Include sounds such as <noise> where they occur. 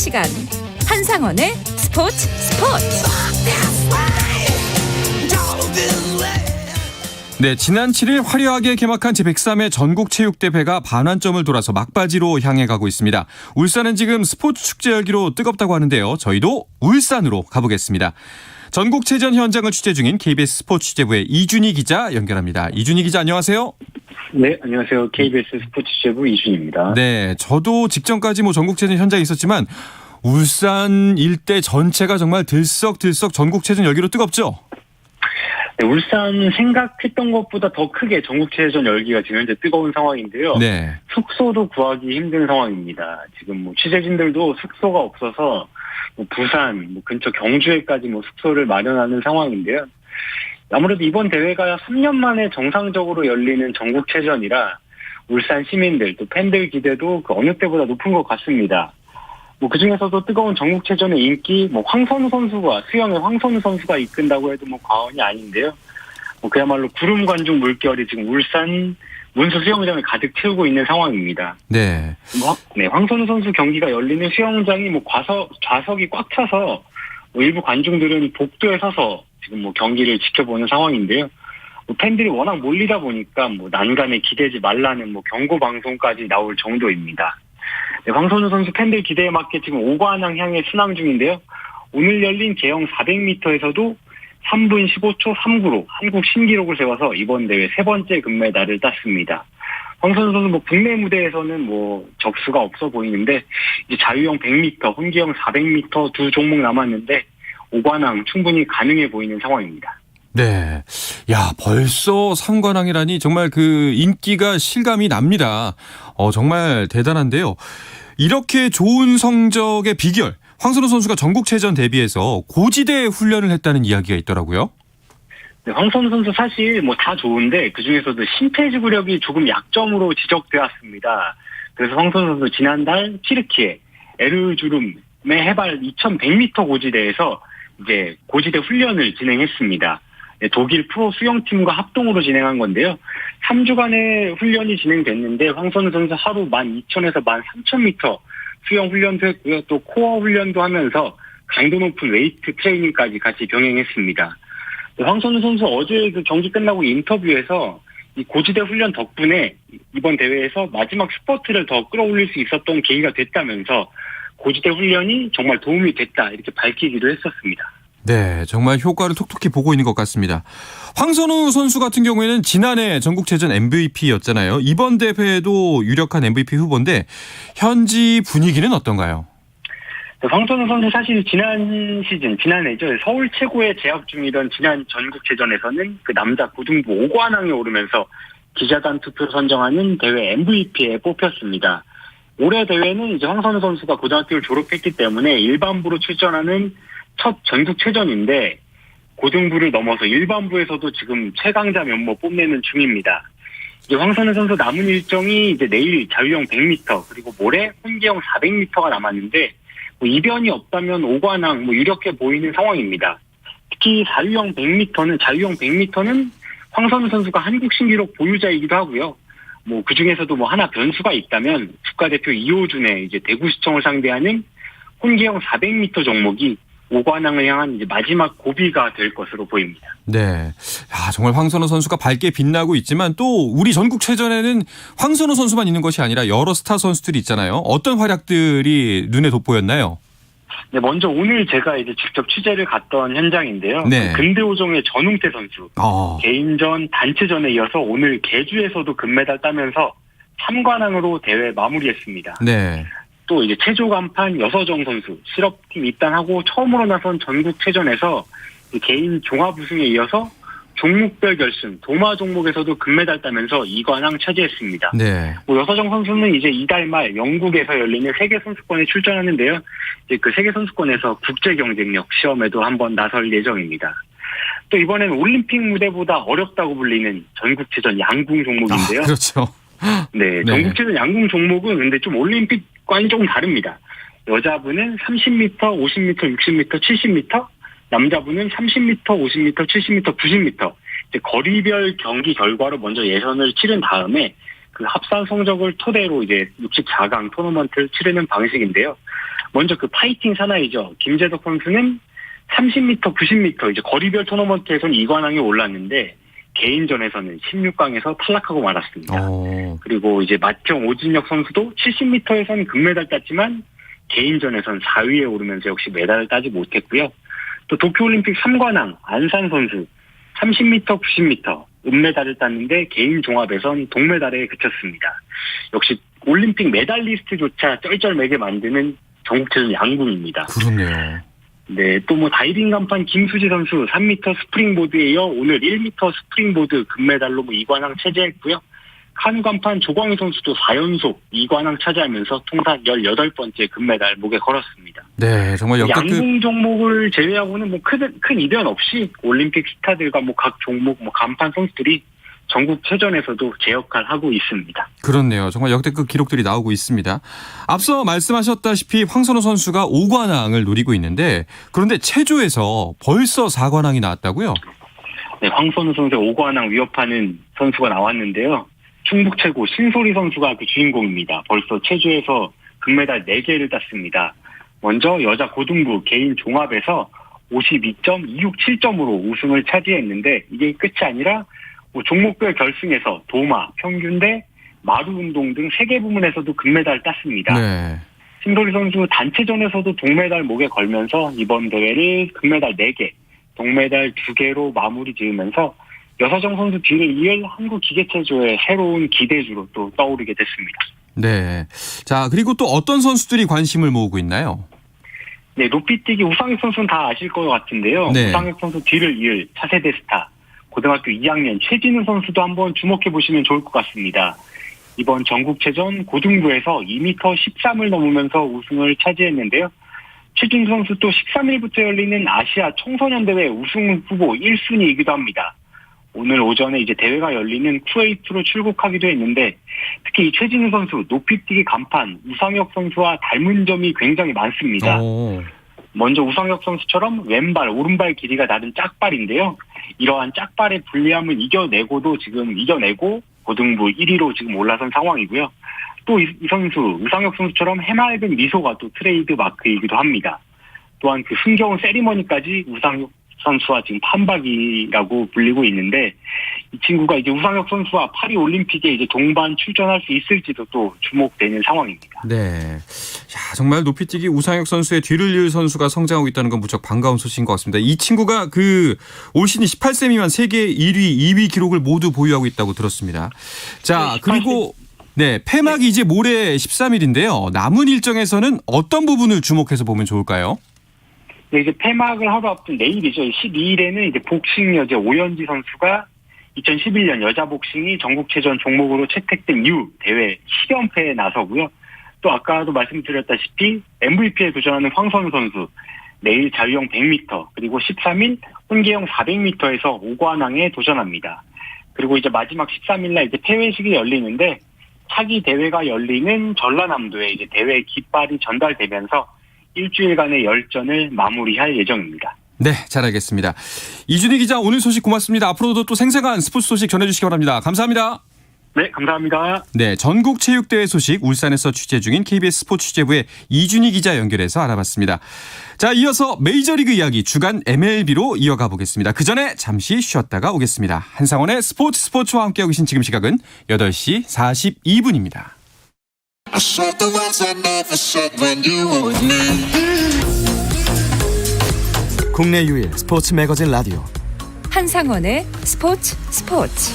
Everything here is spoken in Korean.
시간 한상원의 스포츠 스포츠 네, 지난 7일 화려하게 개막한 제103회 전국체육대회가 반환점을 돌아서 막바지로 향해 가고 있습니다. 울산은 지금 스포츠 축제 열기로 뜨겁다고 하는데요. 저희도 울산으로 가보겠습니다. 전국체전 현장을 취재 중인 KBS 스포츠 취재부의 이준희 기자 연결합니다. 이준희 기자 안녕하세요. 네, 안녕하세요. KBS 스포츠 제부 이준입니다. 네, 저도 직전까지 뭐 전국체전 현장에 있었지만 울산 일대 전체가 정말 들썩들썩 전국체전 열기로 뜨겁죠? 네, 울산 생각했던 것보다 더 크게 전국체전 열기가 지금 현재 뜨거운 상황인데요. 네. 숙소도 구하기 힘든 상황입니다. 지금 뭐 취재진들도 숙소가 없어서 뭐 부산, 뭐 근처 경주에까지 뭐 숙소를 마련하는 상황인데요. 아무래도 이번 대회가 3년 만에 정상적으로 열리는 전국체전이라 울산 시민들 또 팬들 기대도 그 어느 때보다 높은 것 같습니다. 뭐 그중에서도 뜨거운 전국체전의 인기, 뭐 황선우 선수가 수영의 황선우 선수가 이끈다고 해도 뭐 과언이 아닌데요. 뭐 그야말로 구름 관중 물결이 지금 울산 문수 수영장을 가득 채우고 있는 상황입니다. 네. 뭐, 네, 황선우 선수 경기가 열리는 수영장이 뭐 과석 좌석이 꽉 차서 뭐 일부 관중들은 복도에 서서 지금 뭐 경기를 지켜보는 상황인데요. 뭐 팬들이 워낙 몰리다 보니까 뭐 난간에 기대지 말라는 뭐 경고 방송까지 나올 정도입니다. 네, 황선우 선수 팬들 기대에 맞게 지금 오관왕 향해 순항 중인데요. 오늘 열린 개영 400m에서도 3분 15초 39로 한국 신기록을 세워서 이번 대회 세 번째 금메달을 땄습니다. 황선우 선수 뭐 국내 무대에서는 뭐 적수가 없어 보이는데 이제 자유형 100m, 혼기형 400m 두 종목 남았는데 오관왕 충분히 가능해 보이는 상황입니다. 네. 야, 벌써 상관왕이라니 정말 그 인기가 실감이 납니다. 어, 정말 대단한데요. 이렇게 좋은 성적의 비결, 황선우 선수가 전국체전 대비해서 고지대 훈련을 했다는 이야기가 있더라고요. 네, 황선우 선수 사실 뭐 다 좋은데 그 중에서도 심폐지구력이 조금 약점으로 지적되었습니다. 그래서 황선우 선수 지난달 튀르키예 에르주름의 해발 2,100m 고지대에서 이제 고지대 훈련을 진행했습니다. 네, 독일 프로 수영팀과 합동으로 진행한 건데요. 3주간의 훈련이 진행됐는데 황선우 선수 하루 12,000에서 13,000m 수영 훈련도 했고요. 또 코어 훈련도 하면서 강도 높은 웨이트 트레이닝까지 같이 병행했습니다. 황선우 선수 어제 그 경기 끝나고 인터뷰에서 이 고지대 훈련 덕분에 이번 대회에서 마지막 스포트를 더 끌어올릴 수 있었던 계기가 됐다면서 고지대 훈련이 정말 도움이 됐다 이렇게 밝히기도 했었습니다. 네, 정말 효과를 톡톡히 보고 있는 것 같습니다. 황선우 선수 같은 경우에는 지난해 전국체전 MVP였잖아요. 이번 대회에도 유력한 MVP 후보인데 현지 분위기는 어떤가요? 황선우 선수 사실 지난 시즌, 지난해죠. 서울 최고에 재학 중이던 지난 전국체전에서는 그 남자 고등부 5관왕에 오르면서 기자단 투표 선정하는 대회 MVP에 뽑혔습니다. 올해 대회는 이제 황선우 선수가 고등학교를 졸업했기 때문에 일반부로 출전하는 첫 전국체전인데 고등부를 넘어서 일반부에서도 지금 최강자 면모 뽐내는 중입니다. 이제 황선우 선수 남은 일정이 이제 내일 자유형 100m 그리고 모레 혼기형 400m가 남았는데 뭐 이변이 없다면 오관왕 뭐 유력해 보이는 상황입니다. 특히 자유형 100m는 자유형 100m는 황선우 선수가 한국 신기록 보유자이기도 하고요. 뭐 그 중에서도 뭐 하나 변수가 있다면 국가대표 이호준의 이제 대구시청을 상대하는 혼기형 400m 종목이 오관왕을 향한 이제 마지막 고비가 될 것으로 보입니다. 네. 야, 정말 황선우 선수가 밝게 빛나고 있지만 또 우리 전국체전에는 황선우 선수만 있는 것이 아니라 여러 스타 선수들이 있잖아요. 어떤 활약들이 눈에 돋보였나요? 네, 먼저 오늘 제가 이제 직접 취재를 갔던 현장인데요. 네. 근대오종의 전웅태 선수. 어. 개인전, 단체전에 이어서 오늘 개주에서도 금메달 따면서 3관왕으로 대회 마무리했습니다. 네. 또 이제 체조 간판 여서정 선수 실업팀 입단하고 처음으로 나선 전국 체전에서 개인 종합 우승에 이어서 종목별 결승 도마 종목에서도 금메달 따면서 2관왕 차지했습니다. 네. 뭐 여서정 선수는 이제 이달 말 영국에서 열리는 세계 선수권에 출전하는데요. 이제 그 세계 선수권에서 국제 경쟁력 시험에도 한번 나설 예정입니다. 또 이번에는 올림픽 무대보다 어렵다고 불리는 전국체전 양궁 종목인데요. 아, 그렇죠. 네, <laughs> 네. 전국체전 양궁 종목은 근데 좀 올림픽과는 조금 다릅니다. 여자분은 30m, 50m, 60m, 70m, 남자분은 30m, 50m, 70m, 90m. 이제 거리별 경기 결과로 먼저 예선을 치른 다음에 그 합산 성적을 토대로 이제 64강 토너먼트를 치르는 방식인데요. 먼저 그 파이팅 사나이죠. 김재덕 선수는 30m, 90m 이제 거리별 토너먼트에서는 2관왕에 올랐는데 개인전에서는 16강에서 탈락하고 말았습니다. 어. 그리고 이제 맏형 오진혁 선수도 70m에서는 금메달 땄지만 개인전에선 4위에 오르면서 역시 메달을 따지 못했고요. 또 도쿄올림픽 3관왕 안산 선수 30m, 90m 은메달을 땄는데 개인 종합에선 동메달에 그쳤습니다. 역시 올림픽 메달리스트조차 쩔쩔매게 만드는 전국체전 양궁입니다. 그렇네요. 네, 또 뭐 다이빙 간판 김수지 선수 3m 스프링보드에 이어 오늘 1m 스프링보드 금메달로 뭐 2관왕 차지했고요. 카누 간판 조광희 선수도 4연속 2관왕 차지하면서 통산 18번째 금메달 목에 걸었습니다. 네, 정말 역대급 양궁 종목을 제외하고는 뭐 큰, 큰 이변 없이 올림픽 스타들과 뭐 각 종목 뭐 간판 선수들이 전국 체전에서도 제 역할 하고 있습니다. 그렇네요. 정말 역대급 기록들이 나오고 있습니다. 앞서 말씀하셨다시피 황선우 선수가 5관왕을 노리고 있는데 그런데 체조에서 벌써 4관왕이 나왔다고요? 네, 황선우 선수의 5관왕 위협하는 선수가 나왔는데요. 충북 최고 신소리 선수가 그 주인공입니다. 벌써 체조에서 금메달 4개를 땄습니다. 먼저 여자 고등부 개인 종합에서 52.267점으로 우승을 차지했는데 이게 끝이 아니라 뭐 종목별 결승에서 도마, 평균대, 마루 운동 등세개 부문에서도 금메달 땄습니다. 네. 신소리 선수 단체전에서도 동메달 목에 걸면서 이번 대회를 금메달 4개, 동메달 2개로 마무리 지으면서 여사정 선수 뒤를 이을 한국 기계체조의 새로운 기대주로 또 떠오르게 됐습니다. 네. 자, 그리고 또 어떤 선수들이 관심을 모으고 있나요? 네, 높이뛰기 우상혁 선수는 다 아실 것 같은데요. 네. 우상혁 선수 뒤를 이을 차세대 스타, 고등학교 2학년 최진우 선수도 한번 주목해 보시면 좋을 것 같습니다. 이번 전국체전 고등부에서 2m 13을 넘으면서 우승을 차지했는데요. 최진우 선수 또 13일부터 열리는 아시아 청소년 대회 우승 후보 1순위이기도 합니다. 오늘 오전에 이제 대회가 열리는 쿠웨이트로 출국하기도 했는데 특히 이 최진우 선수 높이뛰기 간판 우상혁 선수와 닮은 점이 굉장히 많습니다. 오. 먼저 우상혁 선수처럼 왼발, 오른발 길이가 낮은 짝발인데요. 이러한 짝발의 불리함을 이겨내고도 지금 이겨내고 고등부 1위로 지금 올라선 상황이고요. 또 이 선수, 우상혁 선수처럼 해맑은 미소가 또 트레이드 마크이기도 합니다. 또한 그 흥겨운 세리머니까지 우상혁 선수와 지금 판박이라고 불리고 있는데 이 친구가 이제 우상혁 선수와 파리 올림픽에 이제 동반 출전할 수 있을지도 또 주목되는 상황입니다. 네. 야, 정말 높이뛰기 우상혁 선수의 뒤를 이을 선수가 성장하고 있다는 건 무척 반가운 소식인 것 같습니다. 이 친구가 그 올 시즌 18세 미만 세계 1위, 2위 기록을 모두 보유하고 있다고 들었습니다. 자, 네, 18세. 그리고 네, 폐막이 이제 모레 13일인데요. 남은 일정에서는 어떤 부분을 주목해서 보면 좋을까요? 네, 이제 폐막을 하루 앞둔 내일이죠. 12일에는 이제 복싱 여제 오연지 선수가 2011년 여자 복싱이 전국체전 종목으로 채택된 이후 대회 10연패에 나서고요. 또 아까도 말씀드렸다시피 MVP에 도전하는 황선우 선수 내일 자유형 100m 그리고 13일 혼계형 400m에서 5관왕에 도전합니다. 그리고 이제 마지막 13일 날 이제 폐회식이 열리는데 차기 대회가 열리는 전라남도에 이제 대회 깃발이 전달되면서 일주일간의 열전을 마무리할 예정입니다. 네, 잘 알겠습니다. 이준희 기자 오늘 소식 고맙습니다. 앞으로도 또 생생한 스포츠 소식 전해주시기 바랍니다. 감사합니다. 네, 감사합니다. 네, 전국 체육대회 소식 울산에서 취재 중인 KBS 스포츠 취재부의 이준희 기자 연결해서 알아봤습니다. 자, 이어서 메이저리그 이야기 주간 MLB로 이어가 보겠습니다. 그 전에 잠시 쉬었다가 오겠습니다. 한상원의 스포츠 스포츠와 함께하고 계신 지금 시각은 8시 42분입니다. I said the words I never said when you were with me. 국내 유일 스포츠 매거진 라디오 한상원의 스포츠 스포츠